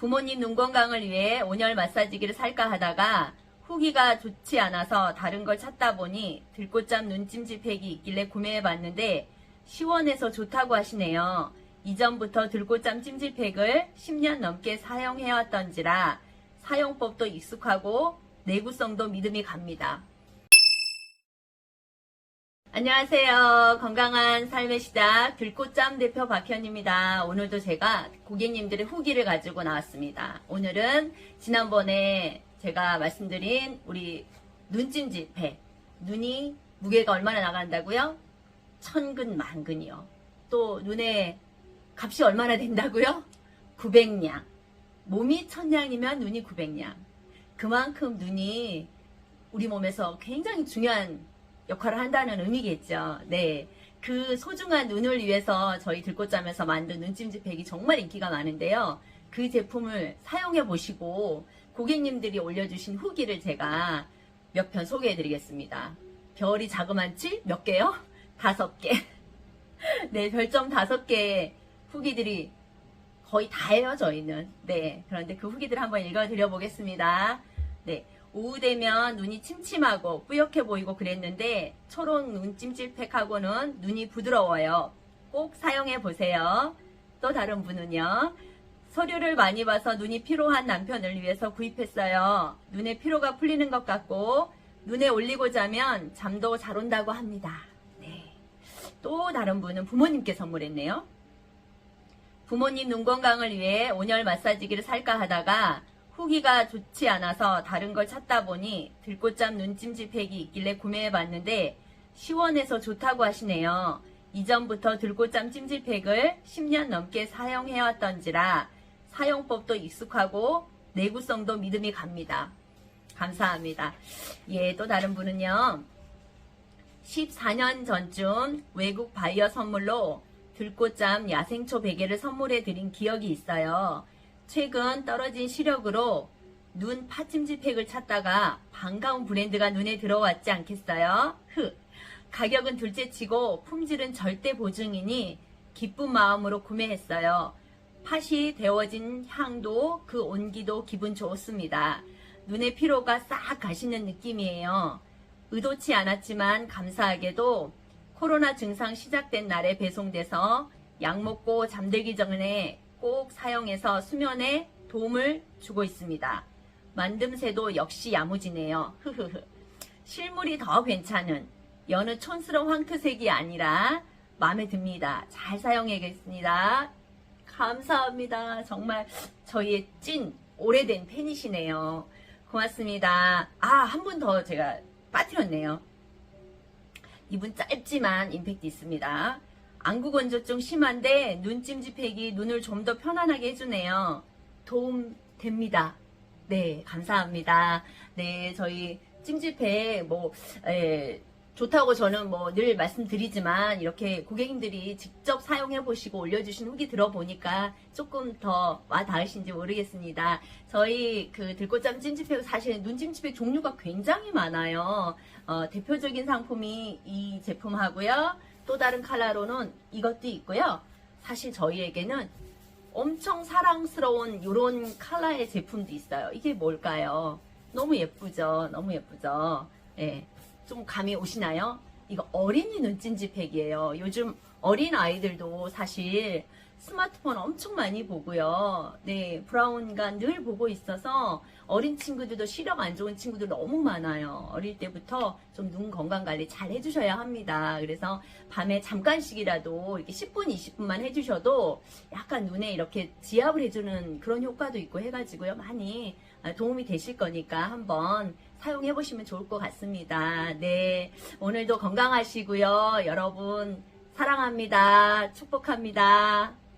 부모님 눈 건강을 위해 온열 마사지기를 살까 하다가 후기가 좋지 않아서 다른 걸 찾다 보니 들꽃잠 눈찜질팩이 있길래 구매해 봤는데 시원해서 좋다고 하시네요. 이전부터 들꽃잠 찜질팩을 10년 넘게 사용해왔던지라 사용법도 익숙하고 내구성도 믿음이 갑니다. 안녕하세요. 건강한 삶의 시작 들꽃잠 대표 박현입니다. 오늘도 제가 고객님들의 후기를 가지고 나왔습니다. 오늘은 지난번에 제가 말씀드린 우리 눈찜질팩 눈이 무게가 얼마나 나간다고요? 천근 만근이요. 또 눈에 값이 얼마나 된다고요? 900냥. 몸이 천냥이면 눈이 900냥. 그만큼 눈이 우리 몸에서 굉장히 중요한 역할을 한다는 의미겠죠. 네. 그 소중한 눈을 위해서 저희 들꽃잠에서 만든 눈찜질팩이 정말 인기가 많은데요. 그 제품을 사용해 보시고 고객님들이 올려주신 후기를 제가 몇 편 소개해 드리겠습니다. 별이 자그만치 몇 개요? 다섯 개. 네, 별점 다섯 개 후기들이 거의 다예요, 저희는. 네. 그런데 그 후기들 한번 읽어 드려 보겠습니다. 네. 오후 되면 눈이 침침하고 뿌옇게 보이고 그랬는데 초록 눈찜질팩하고는 눈이 부드러워요. 꼭 사용해 보세요. 또 다른 분은요. 서류를 많이 봐서 눈이 피로한 남편을 위해서 구입했어요. 눈에 피로가 풀리는 것 같고 눈에 올리고 자면 잠도 잘 온다고 합니다. 네. 또 다른 분은 부모님께 선물했네요. 부모님 눈 건강을 위해 온열 마사지기를 살까 하다가 후기가 좋지 않아서 다른 걸 찾다 보니 들꽃잠 눈찜질팩이 있길래 구매해 봤는데 시원해서 좋다고 하시네요. 이전부터 들꽃잠 찜질팩을 10년 넘게 사용해왔던지라 사용법도 익숙하고 내구성도 믿음이 갑니다. 감사합니다. 예, 또 다른 분은요. 14년 전쯤 외국 바이어 선물로 들꽃잠 야생초 베개를 선물해 드린 기억이 있어요. 최근 떨어진 시력으로 눈 파찜질팩을 찾다가 반가운 브랜드가 눈에 들어왔지 않겠어요? 흐. 가격은 둘째치고 품질은 절대 보증이니 기쁜 마음으로 구매했어요. 팥이 데워진 향도 그 온기도 기분 좋습니다. 눈의 피로가 싹 가시는 느낌이에요. 의도치 않았지만 감사하게도 코로나 증상 시작된 날에 배송돼서 약 먹고 잠들기 전에 꼭 사용해서 수면에 도움을 주고 있습니다. 만듦새도 역시 야무지네요. 흐흐흐. 실물이 더 괜찮은 여느 촌스러운 황토색이 아니라 마음에 듭니다. 잘 사용해야겠습니다. 감사합니다. 정말 저희의 찐 오래된 팬이시네요. 고맙습니다. 아, 한 분 더 제가 빠뜨렸네요. 이분 짧지만 임팩트 있습니다. 안구 건조증 심한데 눈찜질팩이 눈을 좀 더 편안하게 해주네요. 도움 됩니다. 네, 감사합니다. 네, 저희 찜질팩 뭐 에, 좋다고 저는 뭐 늘 말씀드리지만 이렇게 고객님들이 직접 사용해 보시고 올려주신 후기 들어보니까 조금 더 와 닿으신지 모르겠습니다. 저희 그 들꽃잠 찜질팩 사실 눈 찜질팩 종류가 굉장히 많아요. 어, 대표적인 상품이 이 제품하고요. 또 다른 컬러로는 이것도 있고요. 사실 저희에게는 엄청 사랑스러운 이런 컬러의 제품도 있어요. 이게 뭘까요? 너무 예쁘죠? 너무 예쁘죠? 예. 좀 감이 오시나요? 이거 어린이 눈찜질팩이에요. 요즘 어린 아이들도 사실 스마트폰 엄청 많이 보고요. 네, 브라운관 늘 보고 있어서 어린 친구들도 시력 안 좋은 친구들 너무 많아요. 어릴 때부터 좀 눈 건강 관리 잘 해주셔야 합니다. 그래서 밤에 잠깐씩이라도 이렇게 10분, 20분만 해주셔도 약간 눈에 이렇게 지압을 해주는 그런 효과도 있고 해가지고요. 많이 도움이 되실 거니까 한번 사용해 보시면 좋을 것 같습니다. 네. 오늘도 건강하시고요. 여러분, 사랑합니다. 축복합니다.